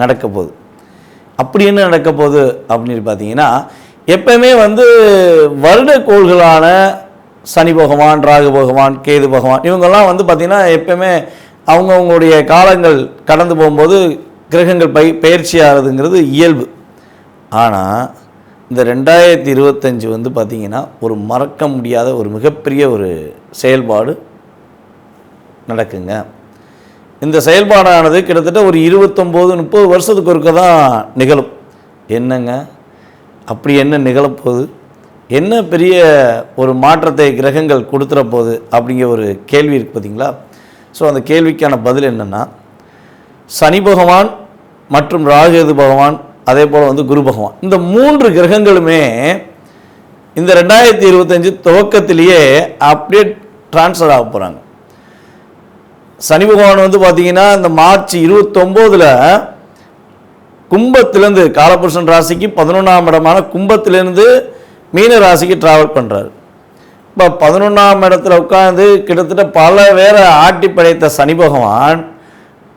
நடக்க போகுது அப்படி என்ன நடக்க போகுது அப்படின்னு பார்த்தீங்கன்னா எப்பயுமே வந்து வருட கோள்களான சனி பகவான் ராகு பகவான் கேது பகவான் இவங்கெல்லாம் வந்து பார்த்திங்கன்னா எப்பயுமே அவங்கவுங்களுடைய காலங்கள் கடந்து போகும்போது கிரகங்கள் பை பயிற்சி ஆகிறதுங்கிறது இயல்பு. ஆனால் இந்த ரெண்டாயிரத்தி இருபத்தஞ்சி வந்து பார்த்திங்கன்னா ஒரு மறக்க முடியாத ஒரு மிகப்பெரிய ஒரு செயல்பாடு நடக்குங்க. இந்த செயல்பாடானது கிட்டத்தட்ட ஒரு இருபத்தொம்போது முப்பது வருஷத்துக்கு ஒருக்க தான் நிகழும். என்னங்க? அப்படி என்ன நிகழப்போகுது என்ன பெரிய ஒரு மாற்றத்தை கிரகங்கள் கொடுத்துற போகுது? அப்படிங்கிற ஒரு கேள்வி இருக்குது பார்த்தீங்களா ஸோ அந்த கேள்விக்கான பதில் என்னென்னா சனி பகவான் மற்றும் ராகுகேது பகவான் அதே போல் வந்து குரு பகவான் இந்த மூன்று கிரகங்களுமே இந்த ரெண்டாயிரத்தி இருபத்தஞ்சு துவக்கத்திலேயே அப்படியே ட்ரான்ஸ்ஃபர் ஆக போகிறாங்க சனி பகவான் வந்து பார்த்தீங்கன்னா இந்த மார்ச் இருபத்தொம்போதில் கும்பத்திலேருந்து காலபுருஷன் ராசிக்கு பதினொன்றாம் இடமான கும்பத்திலேருந்து மீன ராசிக்கு ட்ராவல் பண்ணுறாரு இப்போ பதினொன்றாம் இடத்துல உட்காந்து கிட்டத்தட்ட பல பேரை ஆட்டி படைத்த சனி பகவான்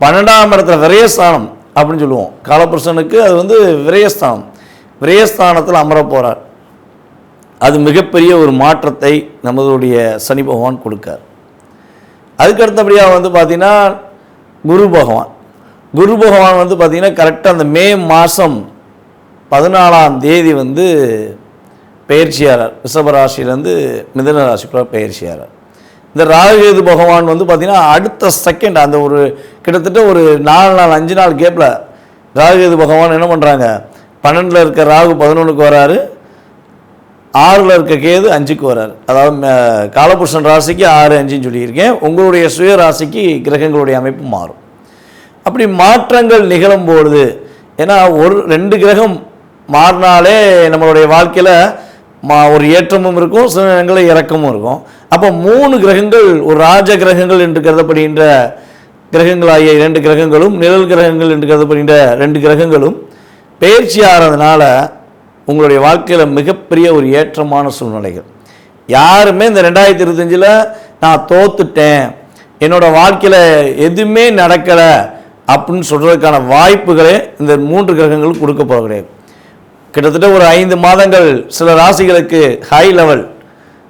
பன்னெண்டாம் இடத்துல விரயஸ்தானம் அப்படின்னு சொல்லுவோம். காலபுருஷனுக்கு அது வந்து விரயஸ்தானம். விரயஸ்தானத்தில் அமர போகிறார் அது மிகப்பெரிய ஒரு மாற்றத்தை நம்மளுடைய சனி பகவான் கொடுக்கார். அதுக்கு அடுத்தபடியாக வந்து பார்த்திங்கன்னா குரு பகவான். குரு பகவான் வந்து பார்த்திங்கன்னா கரெக்டாக அந்த மே மாதம் பதினாலாம் தேதி வந்து பயிற்சியாளர். ரிஷபராசிலேருந்து மிதன ராசிக்குள்ள பயிற்சியாளர். இந்த ராகுகேது பகவான் வந்து பார்த்திங்கன்னா அடுத்த செகண்ட் அந்த ஒரு கிட்டத்தட்ட ஒரு நாலு நாள் அஞ்சு நாள் கேப்பில் ராகுகேது பகவான் என்ன பண்ணுறாங்க பன்னெண்டில் இருக்க ராகு பதினொன்றுக்கு வராரு. ஆறில் இருக்க கேது அஞ்சுக்கு வரார். அதாவது காலபுருஷன் ராசிக்கு ஆறு அஞ்சுன்னு சொல்லியிருக்கேன். உங்களுடைய சுய ராசிக்கு கிரகங்களுடைய அமைப்பு மாறும். அப்படி மாற்றங்கள் நிகழும் பொழுது ஏன்னா ஒரு ரெண்டு கிரகம் மாறினாலே நம்மளுடைய வாழ்க்கையில் மா ஒரு ஏற்றமும் இருக்கும் சில நேரங்களில் இறக்கமும் இருக்கும். அப்போ மூணு கிரகங்கள் ஒரு ராஜ கிரகங்கள் என்று கருதப்படுகின்ற கிரகங்களாகிய இரண்டு கிரகங்களும் நிழல் கிரகங்கள் என்று கருதப்படுகின்ற ரெண்டு கிரகங்களும் பயிற்சி ஆகிறதுனால உங்களுடைய வாழ்க்கையில் மிகப்பெரிய ஒரு ஏற்றமான சூழ்நிலைகள். யாருமே இந்த ரெண்டாயிரத்தி இருபத்தஞ்சில் நான் தோத்துட்டேன் என்னோட வாழ்க்கையில் எதுவுமே நடக்கலை அப்படின்னு சொல்கிறதுக்கான வாய்ப்புகளே இந்த மூன்று கிரகங்களும் கொடுக்க போக கிட்டத்தட்ட ஒரு ஐந்து மாதங்கள் சில ராசிகளுக்கு ஹை லெவல்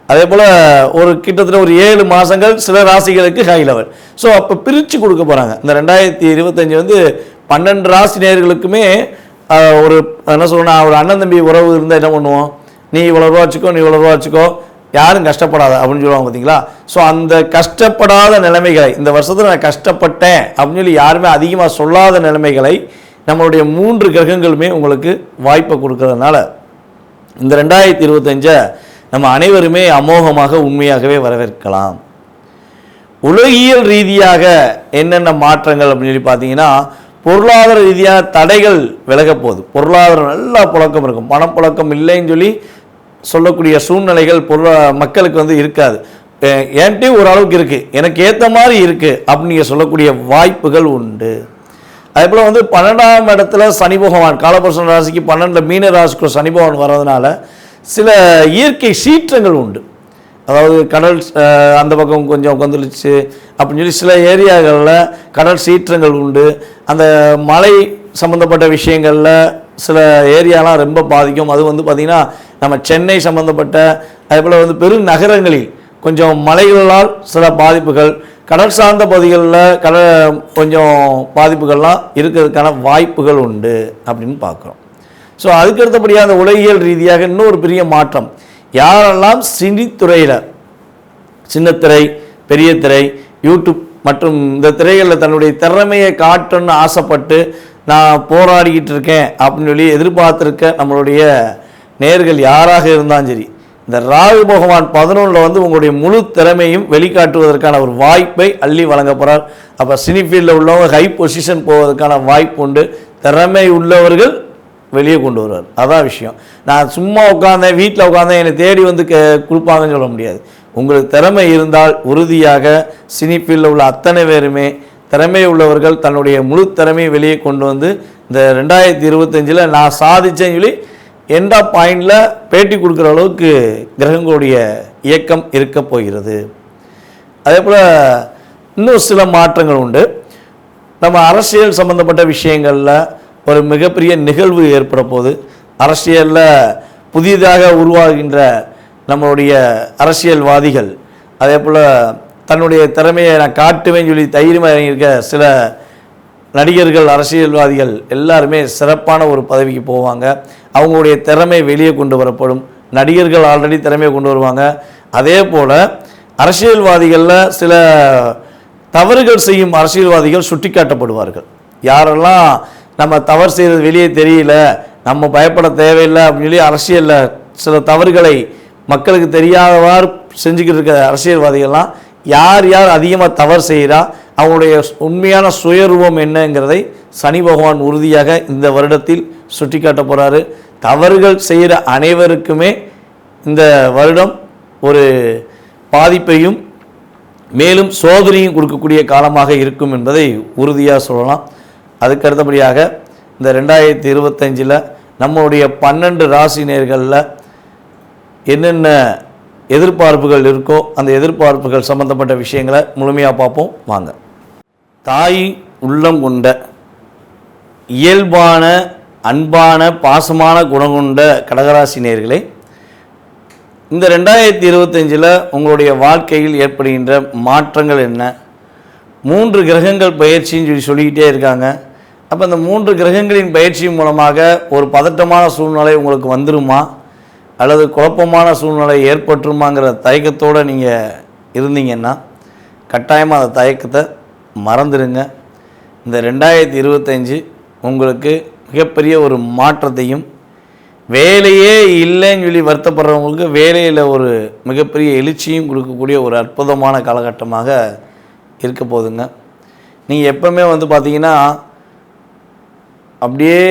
அதே போல் ஒரு கிட்டத்தட்ட ஒரு ஏழு மாதங்கள் சில ராசிகளுக்கு ஹை லெவல் ஸோ அப்போ பிரித்து கொடுக்க போகிறாங்க இந்த ரெண்டாயிரத்தி இருபத்தஞ்சி வந்து பன்னெண்டு ராசி நேயர்களுக்குமே ஒரு என்ன சொல்லணும் ஒரு அண்ணன் தம்பி உறவு இருந்தால் என்ன பண்ணுவோம்? நீ இவ்வளோ ரூபா வச்சுக்கோ நீ இவ்வளோ ரூபா வச்சுக்கோ. யாரும் கஷ்டப்படாத அப்படின்னு சொல்லுவாங்க பார்த்தீங்களா? ஸோ அந்த கஷ்டப்படாத நிலைமைகளை இந்த வருஷத்தில் நான் கஷ்டப்பட்டேன் அப்படின்னு சொல்லி யாருமே அதிகமாக சொல்லாத நிலைமைகளை நம்மளுடைய மூன்று கிரகங்களுமே உங்களுக்கு வாய்ப்பை கொடுக்கறதுனால இந்த ரெண்டாயிரத்தி இருபத்தஞ்சை நம்ம அனைவருமே அமோகமாக உண்மையாகவே வரவேற்கலாம். உலகியல் ரீதியாக என்னென்ன மாற்றங்கள் அப்படின்னு சொல்லி பார்த்தீங்கன்னா பொருளாதார ரீதியாக தடைகள் விலகப்போகுது பொருளாதாரம் நல்லா புழக்கம் இருக்கும். பணப்புழக்கம் இல்லைன்னு சொல்லி சொல்லக்கூடிய சூழ்நிலைகள் பொருளா மக்களுக்கு வந்து இருக்காது. என்கிட்ட ஓரளவுக்கு இருக்குது எனக்கு ஏற்ற மாதிரி இருக்குது அப்படின்னு நீங்கள் சொல்லக்கூடிய வாய்ப்புகள் உண்டு. அதே போல் வந்து பன்னெண்டாம் இடத்துல சனி பகவான் காலபுருஷன் ராசிக்கு பன்னெண்டில் மீன ராசிக்குள்ள சனி பகவான் வர்றதுனால சில இயற்கை சீற்றங்கள் உண்டு. அதாவது கடல் அந்த பக்கம் கொஞ்சம் கொந்தளிச்சு அப்படின்னு சொல்லி சில ஏரியாக்களில் கடல் சீற்றங்கள் உண்டு. அந்த மலை சம்மந்தப்பட்ட விஷயங்களில் சில ஏரியாலாம் ரொம்ப பாதிக்கும். அது வந்து பார்த்திங்கன்னா நம்ம சென்னை சம்மந்தப்பட்ட அதே போல் வந்து பெருநகரங்களில் கொஞ்சம் மலைகளால் சில பாதிப்புகள் கடல் சார்ந்த பகுதிகளில் கடல் கொஞ்சம் பாதிப்புகள்லாம் இருக்கிறதுக்கான வாய்ப்புகள் உண்டு அப்படின்னு பார்க்குறோம் ஸோ அதுக்கு அடுத்தபடியாக அந்த உலகியல் ரீதியாக இன்னொரு பெரிய மாற்றம். யாரெல்லாம் சினித்துறையில் சின்னத்திரை பெரிய திரை யூடியூப் மற்றும் இந்த திரைகளில் தன்னுடைய திறமையை காட்டணும்னு ஆசைப்பட்டு நான் போராடிக்கிட்டு இருக்கேன் அப்படின்னு சொல்லி எதிர்பார்த்துருக்க நம்மளுடைய நேர்கள் யாராக இருந்தாலும் சரி இந்த ராகு பகவான் பதினொன்றில் வந்து உங்களுடைய முழு திறமையும் வெளிக்காட்டுவதற்கான ஒரு வாய்ப்பை அள்ளி வழங்க போகிறார் அப்போ சினி ஃபீல்டில் உள்ளவங்க ஹை பொசிஷன் போவதற்கான வாய்ப்பு உண்டு. திறமை உள்ளவர்கள் வெளியே கொண்டு வருவார். அதான் விஷயம். நான் சும்மா உட்காந்தேன் வீட்டில் உட்காந்தேன் என்னை தேடி வந்து கே கொடுப்பாங்கன்னு சொல்ல முடியாது. உங்களுக்கு திறமை இருந்தால் உறுதியாக சினிப்பில் உள்ள அத்தனை பேருமே திறமை உள்ளவர்கள் தன்னுடைய முழு திறமையை வெளியே கொண்டு வந்து இந்த ரெண்டாயிரத்தி இருபத்தஞ்சில் நான் சாதிச்சேன்னு சொல்லி எண்டா பாயிண்டில் பேட்டி கொடுக்குற அளவுக்கு கிரகங்களுடைய இயக்கம் இருக்க போகிறது. அதே போல் இன்னும் சில மாற்றங்கள் உண்டு. நம்ம அரசியல் சம்பந்தப்பட்ட விஷயங்களில் ஒரு மிகப்பெரிய நிகழ்வு ஏற்பட போகுது அரசியலில் புதிதாக உருவாகின்ற நம்மளுடைய அரசியல்வாதிகள் அதே போல் தன்னுடைய திறமையை நான் காட்டுவேன்னு சொல்லி தைரியமாக இறங்கியிருக்க சில நடிகர்கள் அரசியல்வாதிகள் எல்லாருமே சிறப்பான ஒரு பதவிக்கு போவாங்க. அவங்களுடைய திறமை வெளியே கொண்டு வரப்படும். நடிகர்கள் ஆல்ரெடி திறமையை கொண்டு வருவாங்க. அதே போல் அரசியல்வாதிகளில் சில தவறுகள் செய்யும் அரசியல்வாதிகள் சுட்டிக்காட்டப்படுவார்கள். யாரெல்லாம் நம்ம தவறு செய்கிறது வெளியே தெரியல நம்ம பயப்பட தேவையில்லை அப்படின்னு சொல்லி அரசியலில் சில தவறுகளை மக்களுக்கு தெரியாதவாறு செஞ்சுக்கிட்டு இருக்க அரசியல்வாதிகள்லாம் யார் யார் அதிகமாக தவறு செய்கிறா அவங்களுடைய உண்மையான சுயரூபம் என்னங்கிறதை சனி பகவான் உறுதியாக இந்த வருடத்தில் சுட்டிக்காட்ட போகிறாரு தவறுகள் செய்கிற அனைவருக்குமே இந்த வருடம் ஒரு பாதிப்பையும் மேலும் சோதனையும் கொடுக்கக்கூடிய காலமாக இருக்கும் என்பதை உறுதியாக சொல்லலாம். அதுக்கு அடுத்தபடியாக இந்த ரெண்டாயிரத்தி இருபத்தஞ்சில் நம்மளுடைய பன்னெண்டு ராசி நேர்களில் என்னென்ன எதிர்பார்ப்புகள் இருக்கோ அந்த எதிர்பார்ப்புகள் சம்பந்தப்பட்ட விஷயங்களை முழுமையாக பார்ப்போம். வாங்க. தாய் உள்ளம் கொண்ட இயல்பான அன்பான பாசமான குணம் கொண்ட கடகராசி நேர்களே இந்த ரெண்டாயிரத்தி இருபத்தஞ்சில் உங்களுடைய வாழ்க்கையில் ஏற்படுகின்ற மாற்றங்கள் என்ன? மூன்று கிரகங்கள் பயிற்சின்னு சொல்லி சொல்லிக்கிட்டே இருக்காங்க. அப்போ இந்த மூன்று கிரகங்களின் பயிற்சி மூலமாக ஒரு பதட்டமான சூழ்நிலை உங்களுக்கு வந்துருமா? அல்லது குழப்பமான சூழ்நிலை ஏற்பட்டுருமாங்கிற தயக்கத்தோடு நீங்கள் இருந்தீங்கன்னா கட்டாயமாக அந்த தயக்கத்தை மறந்துடுங்க இந்த ரெண்டாயிரத்தி இருபத்தஞ்சி உங்களுக்கு மிகப்பெரிய ஒரு மாற்றத்தையும் வேலையே இல்லைன்னு சொல்லி வருத்தப்படுறவங்களுக்கு வேலையில் ஒரு மிகப்பெரிய எழுச்சியும் கொடுக்கக்கூடிய ஒரு அற்புதமான காலகட்டமாக இருக்க போதுங்க. நீங்கள் எப்போவுமே வந்து பார்த்தீங்கன்னா அப்படியே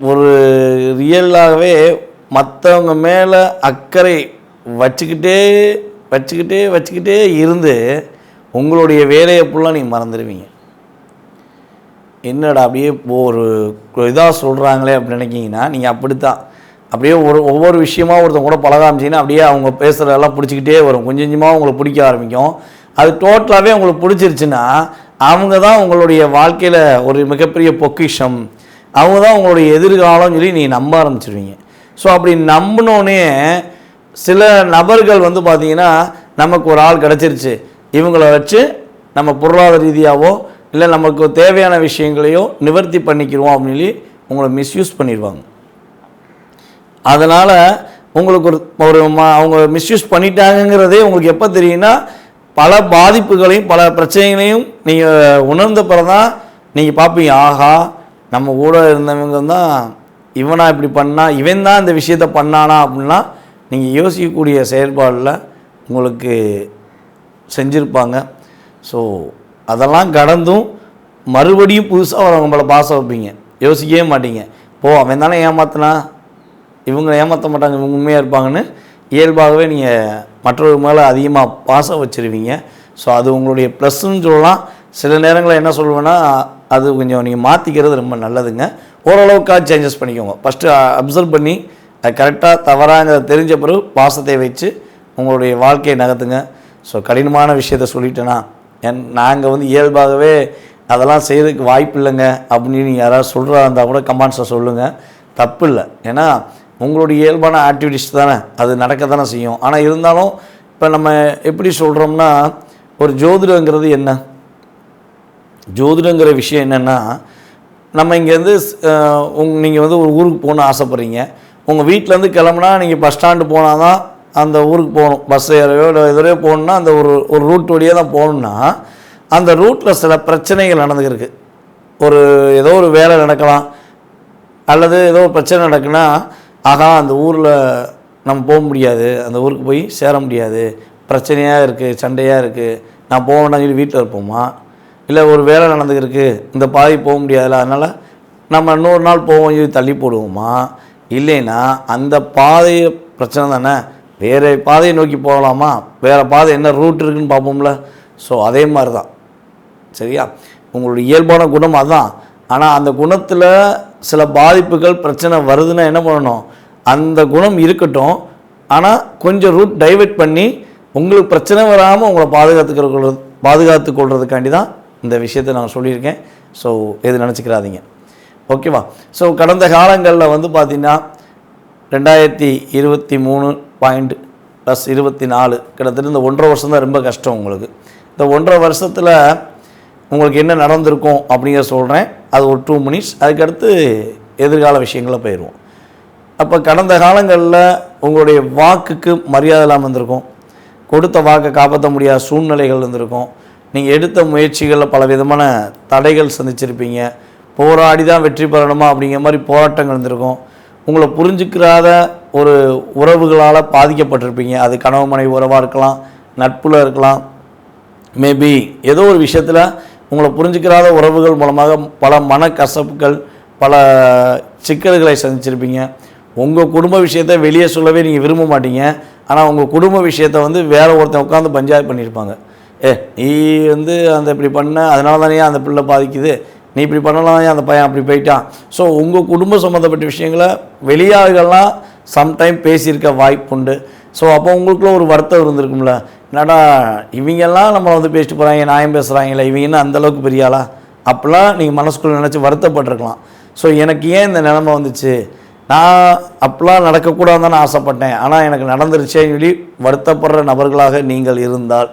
ஒரு ரியலாகவே மற்றவங்க மேலே அக்கறை வச்சுக்கிட்டே வச்சுக்கிட்டே வச்சுக்கிட்டே இருந்து உங்களுடைய வேலையை ஃபுல்லாக நீங்கள் மறந்துடுவீங்க. என்னடா அப்படியே ஒரு இதாக சொல்கிறாங்களே அப்படின்னு நினைக்கிங்கன்னா நீங்கள் அப்படித்தான். அப்படியே ஒரு ஒவ்வொரு விஷயமாக ஒருத்தவங்க கூட பழகாமிச்சிங்கன்னா அப்படியே அவங்க பேசுகிறதெல்லாம் பிடிச்சிக்கிட்டே வரும். கொஞ்சம் கொஞ்சமாக உங்களுக்கு பிடிக்க ஆரம்பிக்கும். அது டோட்டலாகவே உங்களுக்கு பிடிச்சிருச்சுன்னா அவங்க தான் உங்களுடைய வாழ்க்கையில் ஒரு மிகப்பெரிய பொக்கிஷம். அவங்க தான் உங்களுடைய எதிர்காலம்னு சொல்லி நீங்கள் நம்ப ஆரம்பிச்சிருவீங்க. ஸோ அப்படி நம்பினோடனே சில நபர்கள் வந்து பார்த்திங்கன்னா நமக்கு ஒரு ஆள் கிடச்சிருச்சு. இவங்களை வச்சு நம்ம பொருளாதார ரீதியாகவோ இல்லை நமக்கு தேவையான விஷயங்களையோ நிவர்த்தி பண்ணிக்கிறோம் அப்படின்னு சொல்லி உங்களை மிஸ்யூஸ் பண்ணிடுவாங்க. அதனால் உங்களுக்கு ஒரு ஒரு ம- அவங்க மிஸ்யூஸ் பண்ணிட்டாங்கங்கிறதே உங்களுக்கு எப்போ தெரியும்னா பல பாதிப்புகளையும் பல பிரச்சனைகளையும் நீங்கள் உணர்ந்த பிறகு தான் நீங்கள் பார்ப்பீங்க. ஆஹா நம்ம கூட இருந்தவங்க தான் இவனா இப்படி பண்ணா இவன் தான் இந்த விஷயத்த பண்ணானா அப்படின்னா நீங்கள் யோசிக்கக்கூடிய செயல்பாடில் உங்களுக்கு செஞ்சுருப்பாங்க. ஸோ அதெல்லாம் கடந்தும் மறுபடியும் புதுசாக ஒரு உங்களை பாச வைப்பீங்க. யோசிக்கவே மாட்டீங்க. போ அவன் தானே ஏமாத்தினா? இவங்களை ஏமாற்ற மாட்டாங்க இவங்க உண்மையாக இருப்பாங்கன்னு இயல்பாகவே நீங்கள் மற்றவர்கள் மேலே அதிகமாக பாசம் வச்சுருவீங்க. ஸோ அது உங்களுடைய ப்ளஸ்ன்னு சொல்லலாம். சில நேரங்களில் என்ன சொல்லுவேன்னா அது கொஞ்சம் நீங்கள் மாற்றிக்கிறது ரொம்ப நல்லதுங்க. ஓரளவுக்காக சேஞ்சஸ் பண்ணிக்கோங்க. ஃபஸ்ட்டு அப்சர்வ் பண்ணி அது கரெக்டாக தவறாங்கிறத தெரிஞ்ச பிறகு பாசத்தை வச்சு உங்களுடைய வாழ்க்கையை நகர்த்துங்க. ஸோ கடினமான விஷயத்த சொல்லிட்டேன்னா என் நாங்கள் வந்து இயல்பாகவே அதெல்லாம் செய்கிறதுக்கு வாய்ப்பு இல்லைங்க அப்படின்னு நீங்கள் யாராவது சொல்கிறதா இருந்தால் கூட கமெண்ட்ஸை சொல்லுங்கள் தப்பு இல்லை ஏன்னா உங்களுடைய இயல்பான ஆக்டிவிட்டிஸ் தானே? அது நடக்க தானே செய்யும். ஆனால் இருந்தாலும் இப்போ நம்ம எப்படி சொல்கிறோம்னா ஒரு ஜோதிடங்கிறது என்ன? ஜோதிடங்கிற விஷயம் என்னென்னா நம்ம இங்கேருந்து உங் நீங்கள் வந்து ஒரு ஊருக்கு போகணும்னு ஆசைப்பட்றீங்க. உங்கள் வீட்டிலேருந்து கிளம்புனா நீங்கள் பஸ் ஸ்டாண்டு போனால் தான் அந்த ஊருக்கு போகணும். பஸ் ஏறையோ இல்லை எதிரையோ போகணுன்னா அந்த ஒரு ஒரு ரூட் வழியாக தான் போகணுன்னா அந்த ரூட்டில் சில பிரச்சனைகள் நடந்துருக்கு ஒரு ஏதோ ஒரு வேலை நடக்கலாம். அல்லது ஏதோ ஒரு பிரச்சனை நடக்குன்னா அதான் அந்த ஊரில் நம்ம போக முடியாது. அந்த ஊருக்கு போய் சேர முடியாது. பிரச்சனையாக இருக்குது சண்டையாக இருக்குது நான் போக வேண்டாம்னு சொல்லி வீட்டில் இருப்போமா? இல்லை ஒரு வேலை நடந்துருக்கு இந்த பாதி போக முடியாதுல்ல அதனால் நம்ம இன்னொரு நாள் போவோம் சொல்லி தள்ளி போடுவோமா? இல்லைன்னா அந்த பாதை பிரச்சனை தானே? வேறு பாதையை நோக்கி போகலாமா? வேறு பாதை என்ன ரூட் இருக்குன்னு பார்ப்போம்ல. ஸோ அதே மாதிரி தான் சரியா? உங்களுடைய இயல்பான குணம் அதுதான் ஆனால் அந்த குணத்தில் சில பாதிப்புகள் பிரச்சனை வருதுன்னா என்ன பண்ணணும்? அந்த குணம் இருக்கட்டும். ஆனால் கொஞ்சம் ரூட் டைவெர்ட் பண்ணி உங்களுக்கு பிரச்சனை வராமல் உங்களை பாதுகாத்துக்கிற பாதுகாத்து கொள்றதுக்காண்டி தான் இந்த விஷயத்தை நான் சொல்லியிருக்கேன். ஸோ எது நினச்சிக்கிறாதீங்க. ஓகேவா ஸோ கடந்த காலங்களில் வந்து பார்த்திங்கன்னா ரெண்டாயிரத்தி இருபத்தி மூணு பாயிண்ட் ப்ளஸ் இருபத்தி நாலு கிட்டத்தட்ட இந்த ஒன்றரை வருஷம் தான் ரொம்ப கஷ்டம் உங்களுக்கு. இந்த ஒன்றரை வருஷத்தில் உங்களுக்கு என்ன நடந்திருக்கும் அப்படிங்கிற சொல்கிறேன் அது ஒரு டூ மினிட்ஸ் அதுக்கடுத்து எதிர்கால விஷயங்களை போயிடுவோம். அப்போ கடந்த காலங்களில் உங்களுடைய வாக்குக்கு மரியாதை இல்லாமல் இருந்திருக்கும். கொடுத்த வாக்கை காப்பாற்ற முடியாத சூழ்நிலைகள் இருந்திருக்கும். நீங்கள் எடுத்த முயற்சிகளில் பல விதமான தடைகள் சந்திச்சிருப்பீங்க. போராடி தான் வெற்றி பெறணுமா அப்படிங்கிற மாதிரி போராட்டங்கள் இருந்திருக்கும். உங்களை புரிஞ்சுக்கிறாத ஒரு உறவுகளால் பாதிக்கப்பட்டிருப்பீங்க. அது கணவன் மனைவி உறவாக இருக்கலாம் நட்புல இருக்கலாம். மேபி ஏதோ ஒரு விஷயத்தில் உங்களை புரிஞ்சுக்கிறாத உறவுகள் மூலமாக பல மனக்கசப்புகள் பல சிக்கல்களை சந்திச்சிருப்பீங்க. உங்கள் குடும்ப விஷயத்தை வெளியே சொல்லவே நீங்கள் விரும்ப மாட்டீங்க. ஆனால் உங்கள் குடும்ப விஷயத்தை வந்து வேற ஒருத்தன் உட்காந்து பஞ்சாயத்து பண்ணியிருப்பாங்க. ஏ நீ வந்து அந்த இப்படி பண்ண அதனால தானே அந்த பிள்ளை பாதிக்குது. நீ இப்படி பண்ணலாம் அந்த பையன் அப்படி போயிட்டான்? ஸோ உங்கள் குடும்ப சம்மந்தப்பட்ட விஷயங்களை வெளியாளர்கள்லாம் சம்டைம் பேசியிருக்க வாய்ப்புண்டு. ஸோ அப்போ உங்களுக்குள்ள ஒரு வருத்தம் இருந்திருக்கும்ல. என்னடா இவங்கெல்லாம் நம்மளை வந்து பேசிட்டு போகிறாங்க நியாயம் பேசுகிறாங்களே இவங்க என்ன அந்தளவுக்கு பெரிய ஆளா? அப்போலாம் நீங்கள் மனசுக்குள்ளே நினச்சி வருத்தப்பட்டிருக்கலாம். ஸோ எனக்கு ஏன் இந்த நிலமை வந்துச்சு? நான் அப்போலாம் நடக்கக்கூடாதுன்னு ஆசைப்பட்டேன். ஆனால் எனக்கு நடந்துருச்சேன்னு சொல்லி வருத்தப்படுற நபர்களாக நீங்கள் இருந்தால்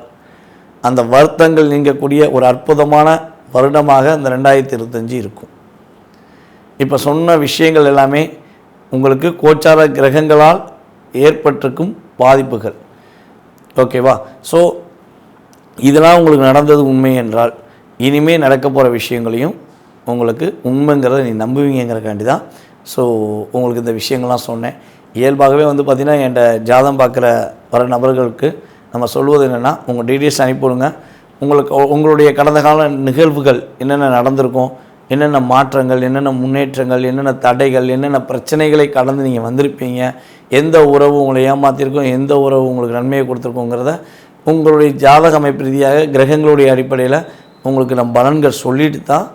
அந்த வருத்தங்கள் நீங்கக்கூடிய ஒரு அற்புதமான வருடமாக இந்த ரெண்டாயிரத்தி இருபத்தஞ்சி இருக்கும். இப்போ சொன்ன விஷயங்கள் எல்லாமே உங்களுக்கு கோச்சார கிரகங்களால் ஏற்பட்டிருக்கும் பாதிப்புகள். ஓகேவா ஸோ இதெல்லாம் உங்களுக்கு நடந்தது உண்மை என்றால் இனிமேல் நடக்க போகிற விஷயங்களையும் உங்களுக்கு உண்மைங்கிறத நீ நம்புவீங்கிறக்காண்டி தான் ஸோ உங்களுக்கு இந்த விஷயங்கள்லாம் சொன்னேன். இயல்பாகவே வந்து பார்த்திங்கன்னா என்கிட்ட ஜாதம் பார்க்குற வர நபர்களுக்கு நம்ம சொல்வது என்னென்னா உங்கள் டீட்டெயில்ஸ் அனுப்பிவிடுங்க. உங்களுக்கு உங்களுடைய கடந்த கால நிகழ்வுகள் என்னென்ன நடந்திருக்கும் என்னென்ன மாற்றங்கள் என்னென்ன முன்னேற்றங்கள் என்னென்ன தடைகள் என்னென்ன பிரச்சனைகளை கடந்து நீங்கள் வந்திருப்பீங்க எந்த உறவு உங்களை ஏமாற்றிருக்கோம் எந்த உறவு உங்களுக்கு நன்மையை கொடுத்துருக்கோங்கிறத உங்களுடைய ஜாதக அமைப்பு ரீதியாக கிரகங்களுடைய அடிப்படையில் உங்களுக்கு நம் பலன்கள் சொல்லிட்டு தான்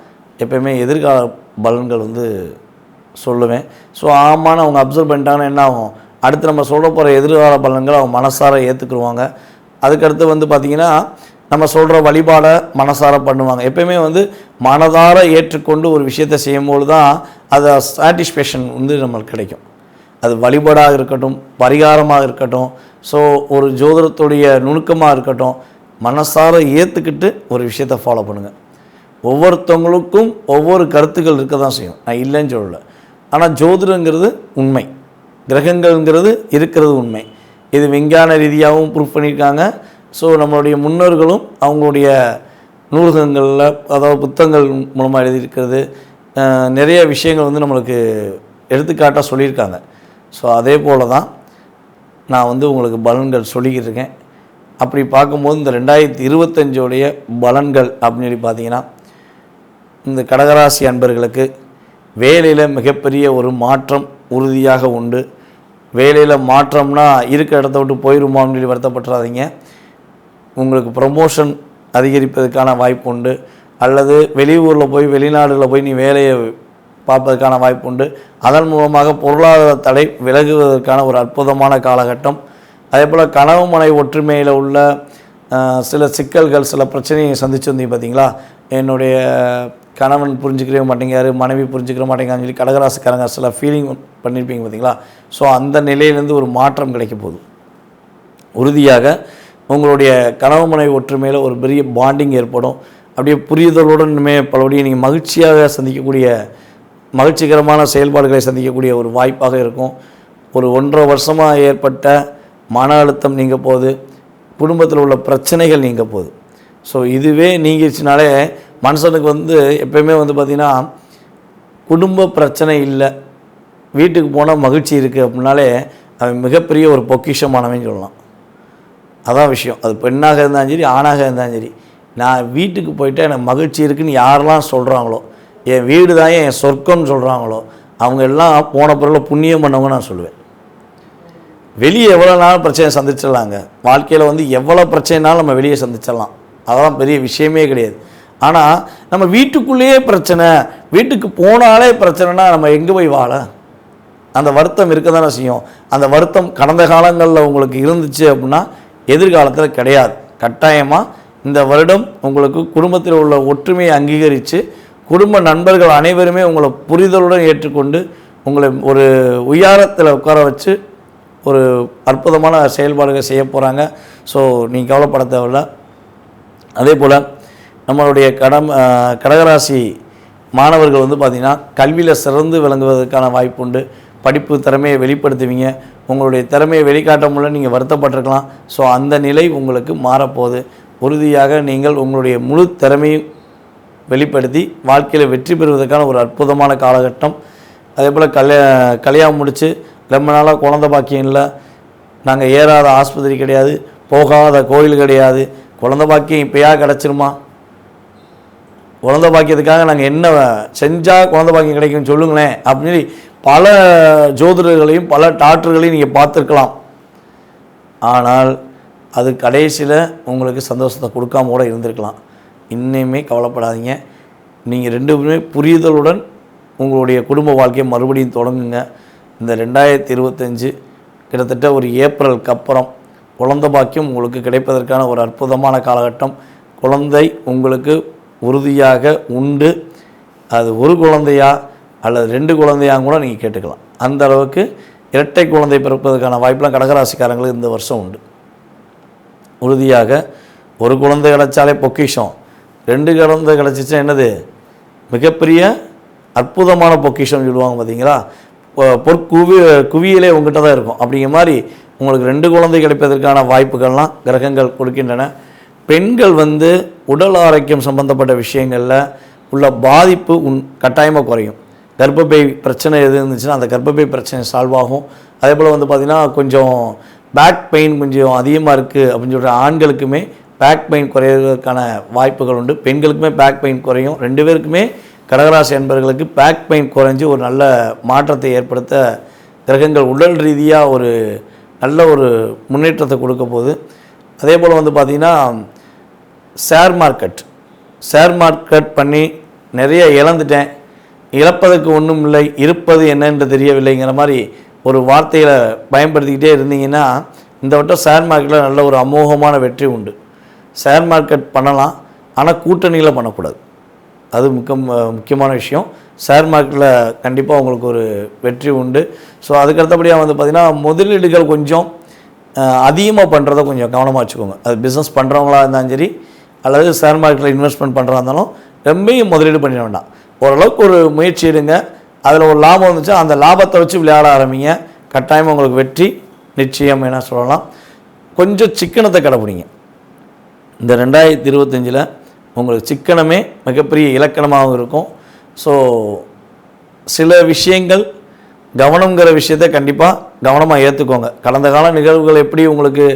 எப்பயுமே எதிர்கால பலன்கள் வந்து சொல்லுவேன். ஸோ ஆமான்னு அவங்க அப்சர்வ் பண்ணிட்டாங்கன்னா என்ன ஆகும்? அடுத்து நம்ம சொல்ல போகிற எதிர்கால பலன்களை அவங்க மனசார ஏற்றுக்குருவாங்க அதுக்கடுத்து வந்து பார்த்திங்கன்னா நம்ம சொல்கிற வழிபாடை மனசார பண்ணுவாங்க. எப்பயுமே வந்து மனதார ஏற்றுக்கொண்டு ஒரு விஷயத்தை செய்யும்போது தான் அதை சாட்டிஸ்ஃபேக்ஷன் வந்து நம்மளுக்கு கிடைக்கும். அது வழிபாடாக இருக்கட்டும் பரிகாரமாக இருக்கட்டும் ஸோ ஒரு ஜோதிடத்துடைய நுணுக்கமாக இருக்கட்டும் மனசார ஏற்றுக்கிட்டு ஒரு விஷயத்தை ஃபாலோ பண்ணுங்கள் ஒவ்வொருத்தவங்களுக்கும் ஒவ்வொரு கருத்துக்கள் இருக்க தான் செய்யும். நான் இல்லைன்னு சொல்லலை. ஆனால் ஜோதிடங்கிறது உண்மை. கிரகங்கள்ங்கிறது இருக்கிறது உண்மை. இது விஞ்ஞான ரீதியாகவும் ப்ரூஃப் பண்ணியிருக்காங்க ஸோ நம்மளுடைய முன்னோர்களும் அவங்களுடைய நூலகங்களில் அதாவது புத்தகங்கள் மூலமாக எழுதியிருக்கிறது நிறைய விஷயங்கள் வந்து நம்மளுக்கு எடுத்துக்காட்டாக சொல்லியிருக்காங்க. ஸோ அதே போல் தான் நான் வந்து உங்களுக்கு பலன்கள் சொல்லிக்கிட்டு இருக்கேன் அப்படி பார்க்கும்போது இந்த ரெண்டாயிரத்தி இருபத்தஞ்சோடைய பலன்கள் அப்படின்னு சொல்லி பார்த்தீங்கன்னா இந்த கடகராசி அன்பர்களுக்கு வேலையில் மிகப்பெரிய ஒரு மாற்றம் உறுதியாக உண்டு. வேலையில் மாற்றம்னா இருக்கிற இடத்த விட்டு போயிருமான்னு சொல்லி வருத்தப்பட்டுறாதீங்க. உங்களுக்கு ப்ரமோஷன் அதிகரிப்பதற்கான வாய்ப்பு உண்டு. அல்லது வெளியூரில் போய் வெளிநாடுகளில் போய் நீ வேலையை பார்ப்பதற்கான வாய்ப்பு உண்டு. அதன் மூலமாக பொருளாதார தடை விலகுவதற்கான ஒரு அற்புதமான காலகட்டம். அதே போல் கனவு மனை ஒற்றுமையில் உள்ள சில சிக்கல்கள் சில பிரச்சனையை சந்திச்சு வந்தீங்க பார்த்தீங்களா என்னுடைய கணவன் புரிஞ்சுக்கவே மாட்டேங்கிறாரு மனைவி புரிஞ்சுக்கிற மாட்டேங்கான்னு சொல்லி கடகராசிக்காரங்க சில ஃபீலிங் பண்ணியிருப்பீங்க பார்த்தீங்களா ஸோ அந்த நிலையிலேருந்து ஒரு மாற்றம் கிடைக்க போகுது. உறுதியாக உங்களுடைய கனவு மனைவி ஒற்றுமையில் ஒரு பெரிய பாண்டிங் ஏற்படும். அப்படியே புரிதலுடன் இனிமேல் பலபடியும் நீங்கள் மகிழ்ச்சியாக சந்திக்கக்கூடிய மகிழ்ச்சிகரமான செயல்பாடுகளை சந்திக்கக்கூடிய ஒரு வாய்ப்பாக இருக்கும். ஒரு ஒன்றரை வருஷமாக ஏற்பட்ட மன அழுத்தம் நீங்க போகுது. குடும்பத்தில் உள்ள பிரச்சனைகள் நீங்க போகுது. ஸோ இதுவே நீங்கிடுச்சுனாலே மனுஷனுக்கு வந்து எப்பயுமே வந்து பார்த்திங்கன்னா குடும்ப பிரச்சனை இல்லை. வீட்டுக்கு போனால் மகிழ்ச்சி இருக்குது அப்படின்னாலே அவன் மிகப்பெரிய ஒரு பொக்கிஷமானவன் சொல்லலாம். அதான் விஷயம். அது பெண்ணாக இருந்தாலும் சரி ஆணாக இருந்தாலும் சரி. நான் வீட்டுக்கு போயிட்டு எனக்கு மகிழ்ச்சி இருக்குன்னு யாரெல்லாம் சொல்கிறாங்களோ என் வீடு தான் என் சொர்க்கம்னு சொல்கிறாங்களோ அவங்க எல்லாம் போன பிறகு புண்ணியம் பண்ணவங்க நான் சொல்லுவேன். வெளியே எவ்வளோ நாள் பிரச்சனை சந்திச்சிடலாங்க. வாழ்க்கையில் வந்து எவ்வளோ பிரச்சனைனாலும் நம்ம வெளியே சந்திச்சிடலாம். அதெல்லாம் பெரிய விஷயமே கிடையாது. ஆனால் நம்ம வீட்டுக்குள்ளேயே பிரச்சனை வீட்டுக்கு போனாலே பிரச்சனைனா நம்ம எங்கே போய் வாழ? அந்த வருத்தம் இருக்க தானே செய்யும். அந்த வருத்தம் கடந்த காலங்களில் உங்களுக்கு இருந்துச்சு அப்படின்னா எதிர்காலத்தில் கிடையாது. கட்டாயமாக இந்த வருடம் உங்களுக்கு குடும்பத்தில் உள்ள ஒற்றுமையை அங்கீகரித்து குடும்ப நண்பர்கள் அனைவருமே உங்களை புரிதலுடன் ஏற்றுக்கொண்டு உங்களை ஒரு உயரத்தில் உட்கார வச்சு ஒரு அற்புதமான செயல்பாடுகள் செய்ய போகிறாங்க ஸோ நீங்கள் கவலைப்பட தேவையில்ல. அதே போல் நம்மளுடைய கடம் கடகராசி மாணவர்கள் வந்து பார்த்திங்கன்னா கல்வியில் சிறந்து விளங்குவதற்கான வாய்ப்பு உண்டு. படிப்பு திறமையை வெளிப்படுத்துவீங்க. உங்களுடைய திறமையை வெளிக்காட்ட முடியல நீங்கள் வருத்தப்பட்டிருக்கலாம். ஸோ அந்த நிலை உங்களுக்கு மாறப்போகுது. உறுதியாக நீங்கள் உங்களுடைய முழு திறமையும் வெளிப்படுத்தி வாழ்க்கையில் வெற்றி பெறுவதற்கான ஒரு அற்புதமான காலகட்டம். அதே போல் கல்யா கல்யாணம் முடித்து ரொம்ப நாளாக குழந்த பாக்கியம் இல்லை. நாங்கள் ஏறாத ஆஸ்பத்திரி கிடையாது போகாத கோயில் கிடையாது. குழந்த பாக்கியம் இப்போயா கிடச்சிருமா? குழந்த பாக்கியத்துக்காக நாங்கள் என்ன செஞ்சால் குழந்த பாக்கியம் கிடைக்கும்னு சொல்லுங்களேன் அப்படின்னு சொல்லி பல ஜோதிடர்களையும் பல டாக்டர்களையும் நீங்கள் பார்த்துருக்கலாம். ஆனால் அது கடைசியில் உங்களுக்கு சந்தோஷத்தை கொடுக்காம கூட இருந்திருக்கலாம். இன்னுமே கவலைப்படாதீங்க. நீங்கள் ரெண்டு பேருமே புரிதலுடன் உங்களுடைய குடும்ப வாழ்க்கையை மறுபடியும் தொடங்குங்க. இந்த ரெண்டாயிரத்தி இருபத்தஞ்சு கிட்டத்தட்ட ஒரு ஏப்ரலுக்கு அப்புறம் குழந்த பாக்கியம் உங்களுக்கு கிடைப்பதற்கான ஒரு அற்புதமான காலகட்டம். குழந்தை உங்களுக்கு உறுதியாக உண்டு. அது ஒரு குழந்தையா அல்லது ரெண்டு குழந்தையாக கூட நீங்கள் கேட்டுக்கலாம். அந்த அளவுக்கு இரட்டை குழந்தை பிறப்பதற்கான வாய்ப்பெலாம் கடகராசிக்காரங்களுக்கு இந்த வருஷம் உண்டு. உறுதியாக ஒரு குழந்தை கிடைச்சாலே பொக்கிஷம். ரெண்டு குழந்தை கிடச்சிச்சுன்னா என்னது? மிகப்பெரிய அற்புதமான பொக்கிஷம் சொல்லுவாங்க பார்த்தீங்களா பொற்குவி குவியலே உங்ககிட்ட தான் இருக்கும். அப்படிங்கிற மாதிரி உங்களுக்கு ரெண்டு குழந்தை கிடைப்பதற்கான வாய்ப்புகள்லாம் கிரகங்கள் கொடுக்கின்றன. பெண்கள் வந்து உடல் ஆரோக்கியம் சம்மந்தப்பட்ட விஷயங்களில் உள்ள பாதிப்பு உன் கட்டாயமாக குறையும். கர்ப்பப்பை பிரச்சனை எது இருந்துச்சுன்னா அந்த கர்ப்பப்பை பிரச்சனை சால்வ் ஆகும். அதே போல் வந்து பார்த்திங்கன்னா கொஞ்சம் பேக் பெயின் கொஞ்சம் அதிகமாக இருக்குது அப்படின்னு சொல்கிற ஆண்களுக்குமே பேக் பெயின் குறையிறதுக்கான வாய்ப்புகள் உண்டு. பெண்களுக்குமே பேக் பெயின் குறையும். ரெண்டு பேருக்குமே கடகராசி என்பவர்களுக்கு பேக் பெயின் குறைஞ்சி ஒரு நல்ல மாற்றத்தை ஏற்படுத்த கிரகங்கள் உடல் ரீதியாக ஒரு நல்ல ஒரு முன்னேற்றத்தை கொடுக்க போகுது. அதே போல் வந்து பார்த்திங்கன்னா ஷேர் மார்க்கெட் ஷேர் மார்க்கெட் பண்ணி நிறைய இழந்துட்டேன். இழப்பதற்கு ஒன்றும் இல்லை. இருப்பது என்னென்று தெரியவில்லைங்கிற மாதிரி ஒரு வார்த்தைகளை பயன்படுத்திக்கிட்டே இருந்தீங்கன்னா இந்த வட்டம் ஷேர் மார்க்கெட்டில் நல்ல ஒரு அமோகமான வெற்றி உண்டு. ஷேர் மார்க்கெட் பண்ணலாம். ஆனால் கூட்டணியில் பண்ணக்கூடாது. அது மிக முக்கியமான விஷயம். ஷேர் மார்க்கெட்டில் கண்டிப்பாக உங்களுக்கு ஒரு வெற்றி உண்டு. ஸோ அதுக்கடுத்தபடியாக வந்து பார்த்திங்கன்னா முதலீடுகள் கொஞ்சம் அதிகமாக பண்ணுறத கொஞ்சம் கவனமாக வச்சுக்கோங்க. அது பிஸ்னஸ் பண்ணுறவங்களா இருந்தாலும் சரி அல்லது ஷேர் மார்க்கெட்டில் இன்வெஸ்ட்மெண்ட் பண்ணுறா இருந்தாலும் ரொம்பையும் முதலீடு பண்ணிட வேண்டாம். ஓரளவுக்கு ஒரு முயற்சி எடுங்க. அதில் ஒரு லாபம் வந்துச்சுன்னா அந்த லாபத்தை வச்சு விளையாட ஆரம்பிங்க. கட்டாயமாக உங்களுக்கு வெற்றி நிச்சயம் என்ன சொல்லலாம். கொஞ்சம் சிக்கனத்தை கடைப்பிடிங்க. இந்த ரெண்டாயிரத்தி இருபத்தஞ்சில் உங்களுக்கு சிக்கனமே மிகப்பெரிய இலக்கணமாகவும் இருக்கும். ஸோ சில விஷயங்கள் கவனங்கிற விஷயத்த கண்டிப்பாக கவனமாக ஏற்றுக்கோங்க கடந்த கால நிகழ்வுகள் எப்படி உங்களுக்கு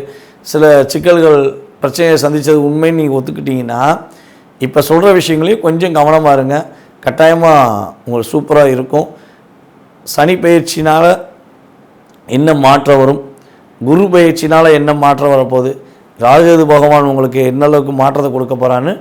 சில சிக்கல்கள் பிரச்சனையை சந்தித்தது உண்மைன்னு நீங்கள் ஒத்துக்கிட்டிங்கன்னா இப்போ சொல்கிற விஷயங்களையும் கொஞ்சம் கவனமாக இருங்க. கட்டாயமாக உங்களுக்கு சூப்பராக இருக்கும். சனி பயிற்சினால் என்ன மாற்றம் வரும்? குரு பயிற்சினால் என்ன மாற்றம் வரப்போகுது? ராஜகேது பகவான் உங்களுக்கு என்ன அளவுக்கு மாற்றத்தை கொடுக்க போகிறான்னு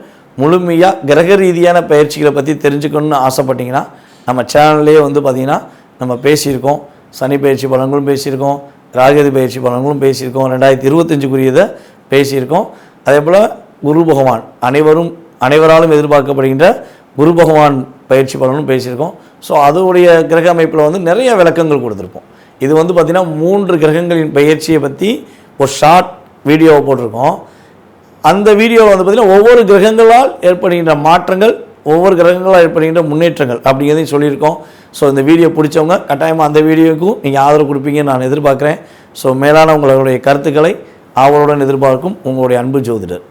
முழுமையாக கிரக ரீதியான பயிற்சிகளை பற்றி தெரிஞ்சுக்கணும்னு ஆசைப்பட்டிங்கன்னா நம்ம சேனல்லையே வந்து பார்த்திங்கன்னா நம்ம பேசியிருக்கோம். சனி பயிற்சி பலன்களும் பேசியிருக்கோம். ராகதி பயிற்சி பலன்களும் பேசியிருக்கோம். ரெண்டாயிரத்தி இருபத்தஞ்சுக்குரியதை பேசியிருக்கோம். அதே போல் குரு பகவான் அனைவரும் அனைவராலும் எதிர்பார்க்கப்படுகின்ற குரு பகவான் பயிற்சி பலனும் பேசியிருக்கோம். ஸோ அதோடைய கிரக அமைப்பில் வந்து நிறைய விளக்கங்கள் கொடுத்துருப்போம். இது வந்து பார்த்திங்கன்னா மூன்று கிரகங்களின் பயிற்சியை பற்றி ஒரு ஷார்ட் வீடியோவை போட்டிருக்கோம். அந்த வீடியோவில் வந்து பார்த்திங்கன்னா ஒவ்வொரு கிரகங்களால் ஏற்படுகின்ற மாற்றங்கள் ஒவ்வொரு கிரகங்களால் ஏற்படுகின்ற முன்னேற்றங்கள் அப்படிங்கிறதையும் சொல்லியிருக்கோம். ஸோ இந்த வீடியோ பிடிச்சவங்க கட்டாயமாக அந்த வீடியோவுக்கும் நீங்கள் ஆதரவு கொடுப்பீங்கன்னு நான் எதிர்பார்க்குறேன். ஸோ மேலான உங்களுடைய கருத்துக்களை ஆவலுடன் எதிர்பார்க்கும் உங்களுடைய அன்பு ஜோதிடர்.